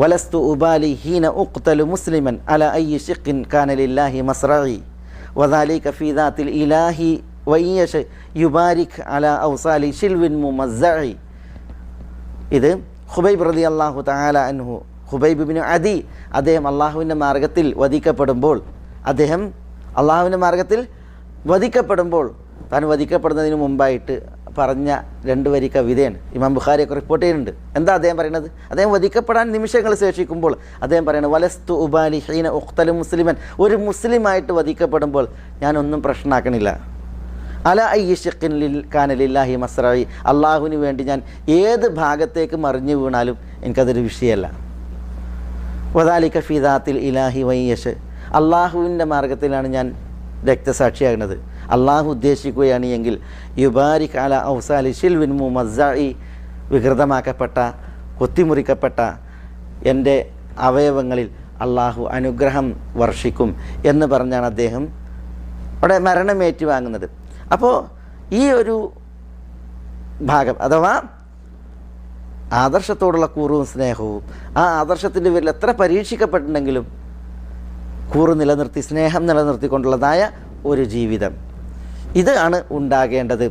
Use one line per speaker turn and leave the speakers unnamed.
വലസ്തു ഉബാലി ഹീന ഉഖ്തലു മുസ്ലിമൻ അല അയ്യി ഷിഖിൻ കാന ലില്ലാഹി മസ്റഇ വദാലിക ഫീ ദാത്തിൽ ഇലാഹി വയ്യഷ യുബാരിക് അല ഔസാലി ഷിൽവിൻ മുമസ്സഇ ഇത് ഹുബൈബ് റതി അള്ളാഹു താല അൻഹു ഹുബൈബ് ബിൻ അദി അദ്ദേഹം അള്ളാഹുവിന്റെ മാർഗത്തിൽ വധിക്കപ്പെടുമ്പോൾ അദ്ദേഹം അള്ളാഹുവിന്റെ മാർഗത്തിൽ വധിക്കപ്പെടുമ്പോൾ താൻ വധിക്കപ്പെടുന്നതിന് മുമ്പായിട്ട് പറഞ്ഞ രണ്ട് വരി കവിതയാണ്. ഇമാം ബുഖാരിയൊക്കെ റിപ്പോർട്ട് ചെയ്യുന്നുണ്ട്. എന്താ അദ്ദേഹം പറയുന്നത്? അദ്ദേഹം വധിക്കപ്പെടാൻ നിമിഷങ്ങൾ ശേഷിക്കുമ്പോൾ അദ്ദേഹം പറയുന്നത് വലസ്തു ഉബാലി ഹീന ഉഖ്തലു മുസ്ലിമൻ. ഒരു മുസ്ലിമായിട്ട് വധിക്കപ്പെടുമ്പോൾ ഞാനൊന്നും പ്രശ്നമാക്കണില്ല അല ഐഷിഖിൻ ലിൽ കാനലില്ലാഹി മസ്രായി അള്ളാഹുവിന് വേണ്ടി ഞാൻ ഏത് ഭാഗത്തേക്ക് മറിഞ്ഞു വീണാലും എനിക്കതൊരു വിഷയമല്ല. വദാലിക ഫിദാത്തിൽ ഇലാഹി വയ്യഷ് അള്ളാഹുവിന്റെ മാർഗത്തിലാണ് ഞാൻ രക്തസാക്ഷിയാകുന്നത്. അള്ളാഹു ഉദ്ദേശിക്കുകയാണ് എങ്കിൽ യുബാരി കാല ഔസാലി ഷിൽവിൻ മുമസ്സായി വികൃതമാക്കപ്പെട്ട കൊത്തിമുറിക്കപ്പെട്ട എന്റെ അവയവങ്ങളിൽ അള്ളാഹു അനുഗ്രഹം വർഷിക്കും എന്ന് പറഞ്ഞാണ് അദ്ദേഹം അവിടെ മരണം അപ്പോൾ ഈ ഒരു ഭാഗം അഥവാ ആദർശത്തോടുള്ള കൂറും സ്നേഹവും ആ ആദർശത്തിന്റെ പേരിൽ എത്ര പരീക്ഷിക്കപ്പെട്ടിട്ടുണ്ടെങ്കിലും കൂറ് നിലനിർത്തി സ്നേഹം നിലനിർത്തിക്കൊണ്ടുള്ളതായ ഒരു ജീവിതം. ഇതാണ് ഉണ്ടാകേണ്ടത്.